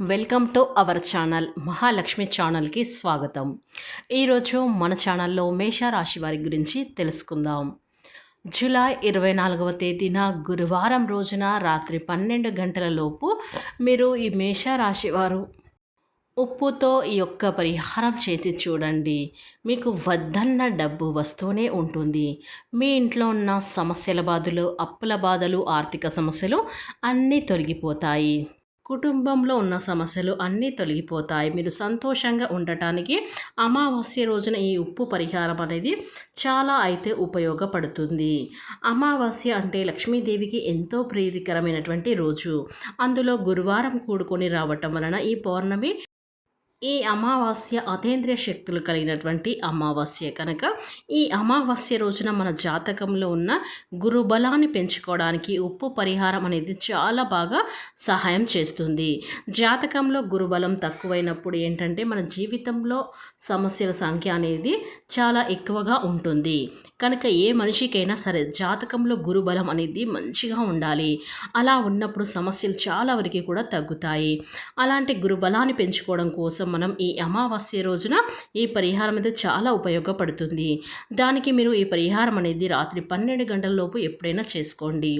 Welcome to our channel Mahalakshmi ఛానల్కి స్వాగతం. ఈరోజు మన ఛానల్లో మేషరాశి వారి గురించి తెలుసుకుందాం. జూలై ఇరవై నాలుగవ తేదీన గురువారం రోజున రాత్రి పన్నెండు గంటల లోపు మీరు ఈ మేషరాశి వారు ఉప్పుతో ఈ యొక్క పరిహారం చేసి చూడండి. మీకు వద్దన్న డబ్బు వస్తూనే ఉంటుంది. మీ ఇంట్లో ఉన్న సమస్యల బాధలు అప్పుల బాధలు ఆర్థిక సమస్యలు అన్నీ తొలగిపోతాయి. కుటుంబంలో ఉన్న సమస్యలు అన్నీ తొలగిపోతాయి. మీరు సంతోషంగా ఉండటానికి అమావాస్య రోజున ఈ ఉప్పు పరిహారం అనేది చాలా అయితే ఉపయోగపడుతుంది. అమావాస్య అంటే లక్ష్మీదేవికి ఎంతో ప్రీతికరమైనటువంటి రోజు. అందులో గురువారం కూడుకొని రావటం వలన ఈ పౌర్ణమి ఈ అమావాస్య అతేంద్రియ శక్తులు కలిగినటువంటి అమావాస్య కనుక ఈ అమావాస్య రోజున మన జాతకంలో ఉన్న గురు బలాన్ని పెంచుకోవడానికి ఉప్పు పరిహారం అనేది చాలా బాగా సహాయం చేస్తుంది. జాతకంలో గురుబలం తక్కువైనప్పుడు ఏంటంటే మన జీవితంలో సమస్యల సంఖ్య అనేది చాలా ఎక్కువగా ఉంటుంది. కనుక ఏ మనిషికైనా సరే జాతకంలో గురుబలం అనేది మంచిగా ఉండాలి. అలా ఉన్నప్పుడు సమస్యలు చాలా వరకు కూడా తగ్గుతాయి. అలాంటి గురుబలాన్ని పెంచుకోవడం కోసం మనం ఈ అమావాస్య రోజున ఈ పరిహారం అనేది చాలా ఉపయోగపడుతుంది. దానికి మీరు ఈ పరిహారం అనేది రాత్రి పన్నెండు గంటల లోపు ఎప్పుడైనా చేసుకోండి.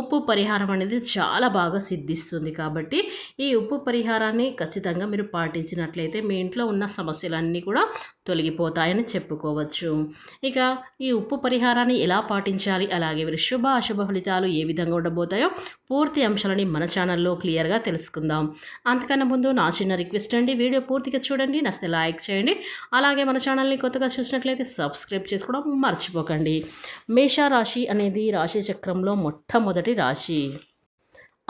ఉప్పు పరిహారం అనేది చాలా బాగా సిద్ధిస్తుంది కాబట్టి ఈ ఉప్పు పరిహారాన్ని ఖచ్చితంగా మీరు పాటించినట్లయితే మీ ఇంట్లో ఉన్న సమస్యలన్నీ కూడా తొలగిపోతాయని చెప్పుకోవచ్చు. ఇక ఈ ఉప్పు పరిహారాన్ని ఎలా పాటించాలి? అలాగే వీరి శుభ అశుభ ఫలితాలు ఏ విధంగా ఉండబోతాయో పూర్తి అంశాలని మన ఛానల్లో క్లియర్గా తెలుసుకుందాం. అంతకన్నా ముందు నా చిన్న రిక్వెస్ట్ అండి. వీడియో పూర్తిగా చూడండి నచ్చితే లైక్ చేయండి. అలాగే మన ఛానల్ని కొత్తగా చూసినట్లయితే సబ్స్క్రైబ్ చేసుకోవడం మర్చిపోకండి. మేషారాశి అనేది రాశి చక్రంలో మొట్టమొదటి రాశి.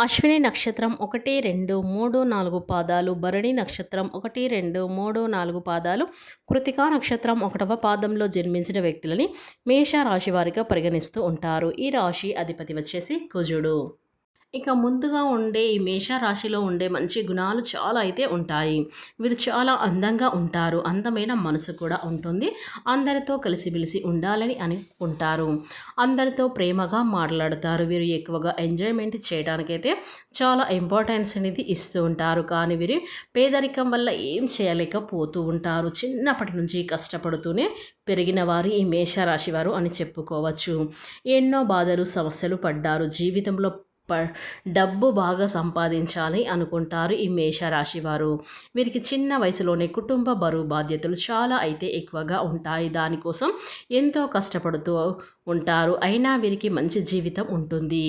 అశ్విని నక్షత్రం ఒకటి రెండు మూడు నాలుగు పాదాలు. భరణి నక్షత్రం ఒకటి రెండు మూడు నాలుగు పాదాలు. కృతికా నక్షత్రం ఒకటవ పాదంలో జన్మించిన వ్యక్తులని మేష రాశి వారిగా పరిగణిస్తూ ఉంటారు. ఈ రాశి అధిపతి వచ్చేసి కుజుడు. ఇక ముందుగా ఉండే ఈ మేషరాశిలో ఉండే మంచి గుణాలు చాలా అయితే ఉంటాయి. వీరు చాలా అందంగా ఉంటారు. అందమైన మనసు కూడా ఉంటుంది. అందరితో కలిసిమెలిసి ఉండాలని అనుకుంటారు అందరితో ప్రేమగా మాట్లాడతారు. వీరు ఎక్కువగా ఎంజాయ్మెంట్ చేయడానికైతే చాలా ఇంపార్టెన్స్ అనేది ఇస్తూ ఉంటారు. కానీ వీరు పేదరికం వల్ల ఏం చేయలేకపోతూ ఉంటారు. చిన్నప్పటి నుంచి కష్టపడుతూనే పెరిగిన వారు ఈ మేషరాశి వారు అని చెప్పుకోవచ్చు. ఎన్నో బాధలు సమస్యలు పడ్డారు. జీవితంలో డబ్బు బాగా సంపాదించాలి అనుకుంటారు ఈ మేషరాశి వారు. వీరికి చిన్న వయసులోనే కుటుంబ బరువు బాధ్యతలు చాలా అయితే ఎక్కువగా ఉంటాయి. దానికోసం ఎంతో కష్టపడుతూ ఉంటారు. అయినా వీరికి మంచి జీవితం ఉంటుంది.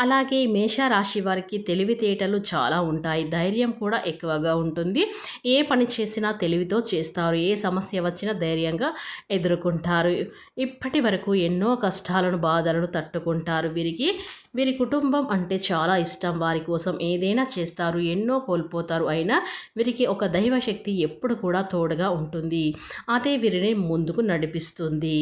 అలాగే మేషరాశి వారికి తెలివితేటలు చాలా ఉంటాయి. ధైర్యం కూడా ఎక్కువగా ఉంటుంది. ఏ పని చేసినా తెలివితో చేస్తారు. ఏ సమస్య వచ్చినా ధైర్యంగా ఎదుర్కొంటారు. ఇప్పటి వరకు ఎన్నో కష్టాలను బాధలను తట్టుకుంటారు. వీరికి వీరి కుటుంబం అంటే చాలా ఇష్టం. వారి కోసం ఏదైనా చేస్తారు. ఎన్నో కోల్పోతారు. అయినా వీరికి ఒక దైవశక్తి ఎప్పుడు కూడా తోడుగా ఉంటుంది. అదే వీరిని ముందుకు నడిపిస్తుంది.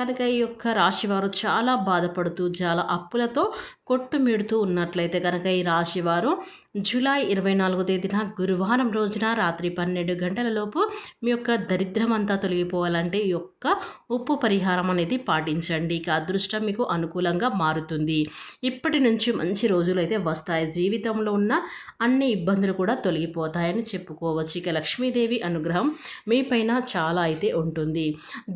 కనుక ఈ యొక్క రాశివారు చాలా బాధపడుతూ చాలా అప్పులతో కొట్టుమిడుతూ ఉన్నట్లయితే కనుక ఈ రాశివారు జూలై ఇరవై నాలుగో తేదీన గురువారం రోజున రాత్రి పన్నెండు గంటల లోపు మీ యొక్క దరిద్రం అంతా తొలగిపోవాలంటే ఈ యొక్క ఉప్పు పరిహారం అనేది పాటించండి. ఇక అదృష్టం మీకు అనుకూలంగా మారుతుంది. ఇప్పటి నుంచి మంచి రోజులు అయితే వస్తాయి. జీవితంలో ఉన్న అన్ని ఇబ్బందులు కూడా తొలగిపోతాయని చెప్పుకోవచ్చు. ఇక లక్ష్మీదేవి అనుగ్రహం మీపైన చాలా అయితే ఉంటుంది.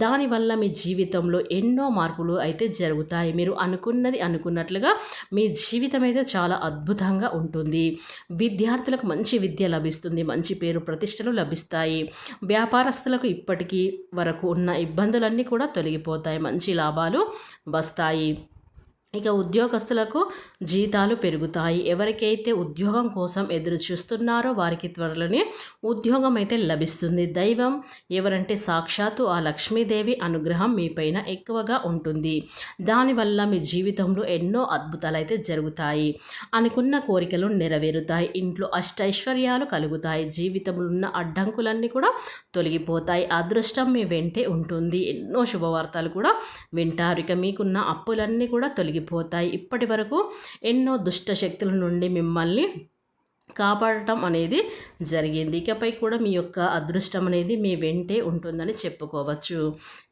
దానివల్ల మీ జీవితంలో ఎన్నో మార్పులు అయితే జరుగుతాయి. మీరు అనుకున్నది అనుకున్నట్లుగా మీ జీవితం అయితే చాలా అద్భుతంగా ఉంటుంది. విద్యార్థులకు మంచి విద్య లభిస్తుంది మంచి పేరు ప్రతిష్టలు లభిస్తాయి. వ్యాపారస్తులకు ఇప్పటికీ వరకు ఉన్న ఇబ్బందులన్నీ కూడా తొలగిపోతాయి మంచి లాభాలు వస్తాయి. ఇక ఉద్యోగస్తులకు జీతాలు పెరుగుతాయి. ఎవరికైతే ఉద్యోగం కోసం ఎదురు చూస్తున్నారో వారికి త్వరలోనే ఉద్యోగం అయితే లభిస్తుంది. దైవం ఎవరంటే సాక్షాత్తు ఆ లక్ష్మీదేవి అనుగ్రహం మీపైన ఎక్కువగా ఉంటుంది. దానివల్ల మీ జీవితంలో ఎన్నో అద్భుతాలు అయితే జరుగుతాయి. అనుకున్న కోరికలు నెరవేరుతాయి. ఇంట్లో అష్టైశ్వర్యాలు కలుగుతాయి. జీవితంలో ఉన్న అడ్డంకులన్నీ కూడా తొలగిపోతాయి. అదృష్టం మీ వెంటే ఉంటుంది. ఎన్నో శుభవార్తలు కూడా వింటారు. ఇక మీకున్న అప్పులన్నీ కూడా తొలగి తొలగిపోతాయి ఇప్పటి వరకు ఎన్నో దుష్ట శక్తుల నుండి మిమ్మల్ని కాపాడటం అనేది జరిగింది. ఇకపై కూడా మీ యొక్క అదృష్టం అనేది మీ వెంటే ఉంటుందని చెప్పుకోవచ్చు.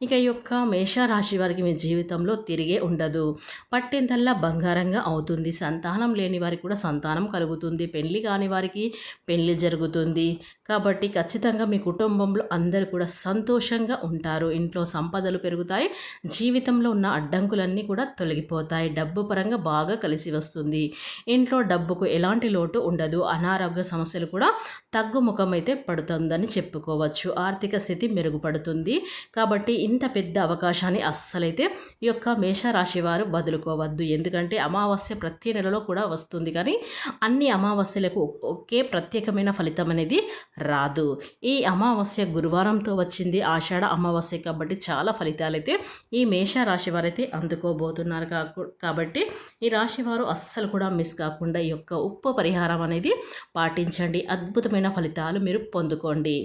ఇక ఈ యొక్క మేషరాశి వారికి మీ జీవితంలో తిరిగే ఉండదు. పట్టిందల్లా బంగారంగా అవుతుంది. సంతానం లేని వారికి కూడా సంతానం కలుగుతుంది. పెళ్ళి కాని వారికి పెళ్ళి జరుగుతుంది. కాబట్టి ఖచ్చితంగా మీ కుటుంబంలో అందరూ కూడా సంతోషంగా ఉంటారు. ఇంట్లో సంపదలు పెరుగుతాయి. జీవితంలో ఉన్న అడ్డంకులన్నీ కూడా తొలగిపోతాయి. డబ్బు పరంగా బాగా కలిసి వస్తుంది. ఇంట్లో డబ్బుకు ఎలాంటి లోటు ఉండదు. అనారోగ్య సమస్యలు కూడా తగ్గుముఖం అయితే పడుతుందని చెప్పుకోవచ్చు. ఆర్థిక స్థితి మెరుగుపడుతుంది. కాబట్టి ఇంత పెద్ద అవకాశాన్ని అస్సలైతే ఈ యొక్క మేషరాశి వారు వదులుకోవద్దు. ఎందుకంటే అమావాస్య ప్రతి నెలలో కూడా వస్తుంది. కానీ అన్ని అమావాస్యలకు ఒకే ప్రత్యేకమైన ఫలితం అనేది రాదు. ఈ అమావాస్య గురువారంతో వచ్చింది ఆషాఢ అమావాస్య కాబట్టి చాలా ఫలితాలు అయితే ఈ మేష రాశి వారైతే అందుకోబోతున్నారు కాబట్టి ఈ రాశి వారు అస్సలు కూడా మిస్ కాకుండా ఈ యొక్క ఉప్పు పరిహారం అనేది పాటించండి. అద్భుతమైన ఫలితాలు మీరు పొందుకోండి.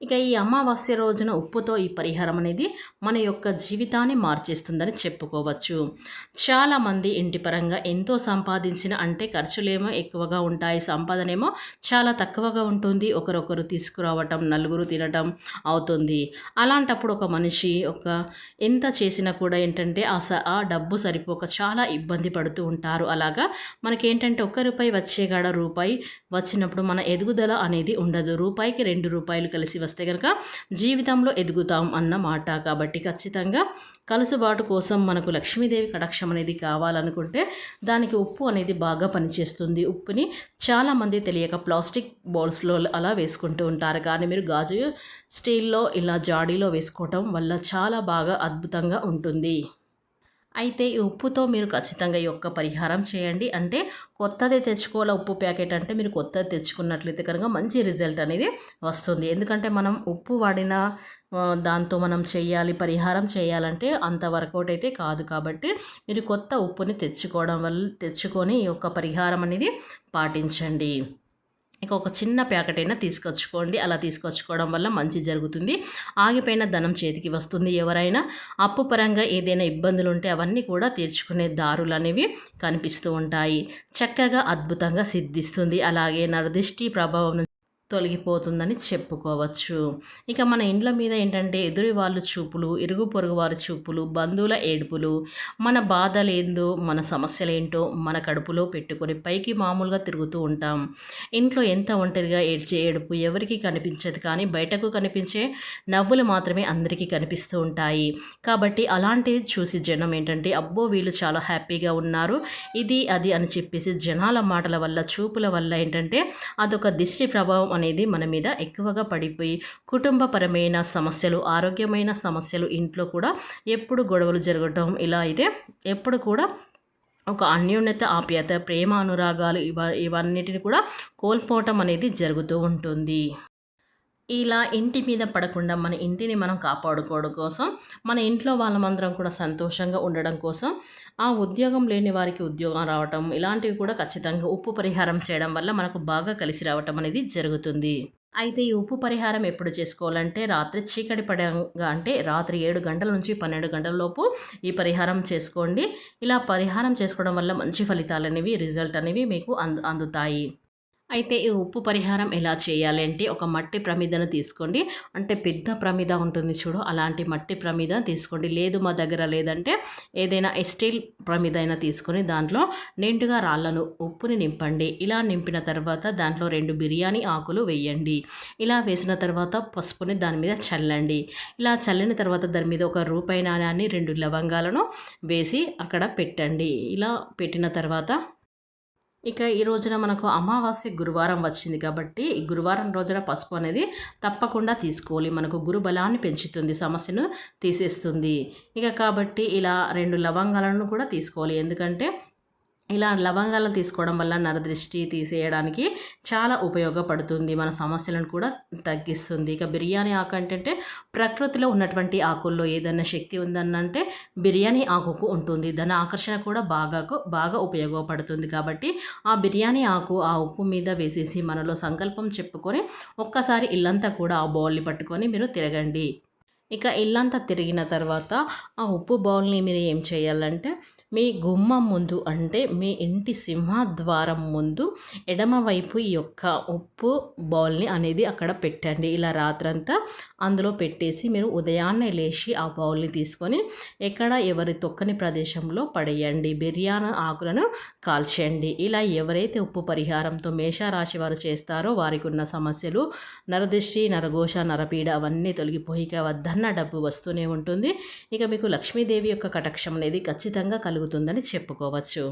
ఇక ఈ అమావాస్య రోజున ఉప్పుతో ఈ పరిహారం అనేది మన యొక్క జీవితాన్ని మార్చేస్తుందని చెప్పుకోవచ్చు. చాలామంది ఇంటి పరంగా ఎంతో సంపాదించిన అంటే ఖర్చులేమో ఎక్కువగా ఉంటాయి. సంపాదనేమో చాలా తక్కువగా ఉంటుంది. ఒకరొకరు తీసుకురావటం నలుగురు తినటం అవుతుంది. అలాంటప్పుడు ఒక మనిషి ఒక ఎంత చేసినా కూడా ఏంటంటే ఆ స ఆ డబ్బు సరిపోక చాలా ఇబ్బంది పడుతూ ఉంటారు. అలాగా మనకేంటంటే ఒక్క రూపాయి వచ్చేగాడ రూపాయి వచ్చినప్పుడు మన ఎదుగుదల అనేది ఉండదు. రూపాయికి రెండు రూపాయలు కలిసి వస్తే కనుక జీవితంలో ఎదుగుతాం అన్న మాట. కాబట్టి ఖచ్చితంగా కలుసుబాటు కోసం మనకు లక్ష్మీదేవి కటాక్షం అనేది కావాలనుకుంటే దానికి ఉప్పు అనేది బాగా పనిచేస్తుంది. ఉప్పుని చాలామంది తెలియక ప్లాస్టిక్ బౌల్స్లో అలా వేసుకుంటూ ఉంటారు. కానీ మీరు గాజు స్టీల్లో ఇలా జాడీలో వేసుకోవటం వల్ల చాలా బాగా అద్భుతంగా ఉంటుంది. అయితే ఈ ఉప్పుతో మీరు ఖచ్చితంగా ఈ యొక్క పరిహారం చేయండి. అంటే కొత్తది తెచ్చుకోవాలి ఉప్పు ప్యాకెట్ అంటే మీరు కొత్తది తెచ్చుకున్నట్లయితే కనుక మంచి రిజల్ట్ అనేది వస్తుంది. ఎందుకంటే మనం ఉప్పు వాడిన దాంతో మనం చేయాలి పరిహారం చేయాలంటే అంత వర్కౌట్ అయితే కాదు కాబట్టి మీరు కొత్త ఉప్పుని తెచ్చుకోవడం వల్ల తెచ్చుకొని ఈ యొక్క పరిహారం అనేది పాటించండి. ఇక ఒక చిన్న ప్యాకెట్ అయినా తీసుకొచ్చుకోండి. అలా తీసుకొచ్చుకోవడం వల్ల మంచి జరుగుతుంది. ఆగిపోయిన ధనం చేతికి వస్తుంది ఎవరైనా. అప్పు పరంగా ఏదైనా ఇబ్బందులు ఉంటే అవన్నీ కూడా తీర్చుకునే దారులు అనేవి కనిపిస్తూ ఉంటాయి. చక్కగా అద్భుతంగా సిద్ధిస్తుంది. అలాగే నరదిష్టి ప్రభావం తొలగిపోతుందని చెప్పుకోవచ్చు. ఇక మన ఇండ్ల మీద ఏంటంటే ఎదురు వాళ్ళు చూపులు ఇరుగు పొరుగు వారి చూపులు బంధువుల ఏడుపులు మన బాధలేందో మన సమస్యలేంటో మన కడుపులో పెట్టుకొని పైకి మామూలుగా తిరుగుతూ ఉంటాం. ఇంట్లో ఎంత ఒంటరిగా ఏడ్చే ఏడుపు ఎవరికి కనిపించదు కానీ బయటకు కనిపించే నవ్వులు మాత్రమే అందరికీ కనిపిస్తూ ఉంటాయి. కాబట్టి అలాంటివి చూసి జనం ఏంటంటే అబ్బో వీళ్ళు చాలా హ్యాపీగా ఉన్నారు ఇది అది అని చెప్పేసి జనాల మాటల వల్ల చూపుల వల్ల ఏంటంటే అదొక దిష్టి ప్రభావం అనేది మన మీద ఎక్కువగా పడిపోయి కుటుంబపరమైన సమస్యలు ఆరోగ్యమైన సమస్యలు ఇంట్లో కూడా ఎప్పుడు గొడవలు జరగటం ఇలా అయితే ఎప్పుడు కూడా ఒక అన్యోన్యత ఆప్యాయత ప్రేమ అనురాగాలు ఇవ ఇవన్నిటిని కూడా కోల్పోవటం అనేది జరుగుతూ ఉంటుంది. ఇలా ఇంటి మీద పడకుండా మన ఇంటిని మనం కాపాడుకోవడం కోసం మన ఇంట్లో వాళ్ళమందరం కూడా సంతోషంగా ఉండడం కోసం ఆ ఉద్యోగం లేని వారికి ఉద్యోగం రావటం ఇలాంటివి కూడా ఖచ్చితంగా ఉప్పు పరిహారం చేయడం వల్ల మనకు బాగా కలిసి రావటం అనేది జరుగుతుంది. అయితే ఈ ఉప్పు పరిహారం ఎప్పుడు చేసుకోవాలంటే రాత్రి చీకటి పడంగా అంటే రాత్రి ఏడు గంటల నుంచి పన్నెండు గంటల లోపు ఈ పరిహారం చేసుకోండి. ఇలా పరిహారం చేసుకోవడం వల్ల మంచి ఫలితాలు అనేవి రిజల్ట్ అనేవి మీకు అందు అందుతాయి. అయితే ఈ ఉప్పు పరిహారం ఎలా చేయాలి అంటే ఒక మట్టి ప్రమిదను తీసుకోండి. అంటే పెద్ద ప్రమిద ఉంటుంది చూడు అలాంటి మట్టి ప్రమిద తీసుకోండి. లేదు మా దగ్గర లేదంటే ఏదైనా స్టీల్ ప్రమిద అయినా తీసుకొని దాంట్లో నిండుగా రాళ్ళను ఉప్పుని నింపండి. ఇలా నింపిన తర్వాత దాంట్లో రెండు బిర్యానీ ఆకులు వేయండి. ఇలా వేసిన తర్వాత పసుపుని దాని మీద చల్లండి. ఇలా చల్లిన తర్వాత దాని మీద ఒక రూపాయి నాణ్యాన్ని రెండు లవంగాలను వేసి అక్కడ పెట్టండి. ఇలా పెట్టిన తర్వాత ఇక ఈ రోజున మనకు అమావాస్య గురువారం వచ్చింది కాబట్టి ఈ గురువారం రోజున పసుపు అనేది తప్పకుండా తీసుకోవాలి. మనకు గురు బలాన్ని పెంచుతుంది సమస్యను తీసేస్తుంది. ఇక కాబట్టి ఇలా రెండు లవంగాలను కూడా తీసుకోవాలి. ఎందుకంటే ఇలా లవంగాలను తీసుకోవడం వల్ల నరదృష్టి తీసేయడానికి చాలా ఉపయోగపడుతుంది. మన సమస్యలను కూడా తగ్గిస్తుంది. ఇక బిర్యానీ ఆకు అంటే ప్రకృతిలో ఉన్నటువంటి ఆకుల్లో ఏదైనా శక్తి ఉందనంటే బిర్యానీ ఆకుకు ఉంటుంది. దాని ఆకర్షణ కూడా బాగా బాగా ఉపయోగపడుతుంది. కాబట్టి ఆ బిర్యానీ ఆకు ఆ ఉప్పు మీద వేసేసి మనలో సంకల్పం చెప్పుకొని ఒక్కసారి ఇల్లంతా కూడా ఆ బౌల్ని పట్టుకొని మీరు తిరగండి. ఇక ఇల్లంతా తిరిగిన తర్వాత ఆ ఉప్పు బౌల్ని మీరు ఏం చేయాలంటే మీ గుమ్మం ముందు అంటే మీ ఇంటి సింహద్వారం ముందు ఎడమవైపు ఈ యొక్క ఉప్పు బౌల్ని అనేది అక్కడ పెట్టండి. ఇలా రాత్రంతా అందులో పెట్టేసి మీరు ఉదయాన్నే లేచి ఆ బౌల్ని తీసుకొని ఎక్కడ ఎవరి తొక్కని ప్రదేశంలో పడేయండి. బిర్యానీ ఆకులను కాల్చేయండి. ఇలా ఎవరైతే ఉప్పు పరిహారంతో మేషరాశి వారు చేస్తారో వారికి ఉన్న సమస్యలు నరదృష్టి నరఘోష నరపీడ అవన్నీ తొలగిపోయి ఇక వద్దన్న డబ్బు వస్తూనే ఉంటుంది. ఇక మీకు లక్ష్మీదేవి యొక్క కటక్షం అనేది ఖచ్చితంగా కలుగుతుందని చెప్పుకోవచ్చు.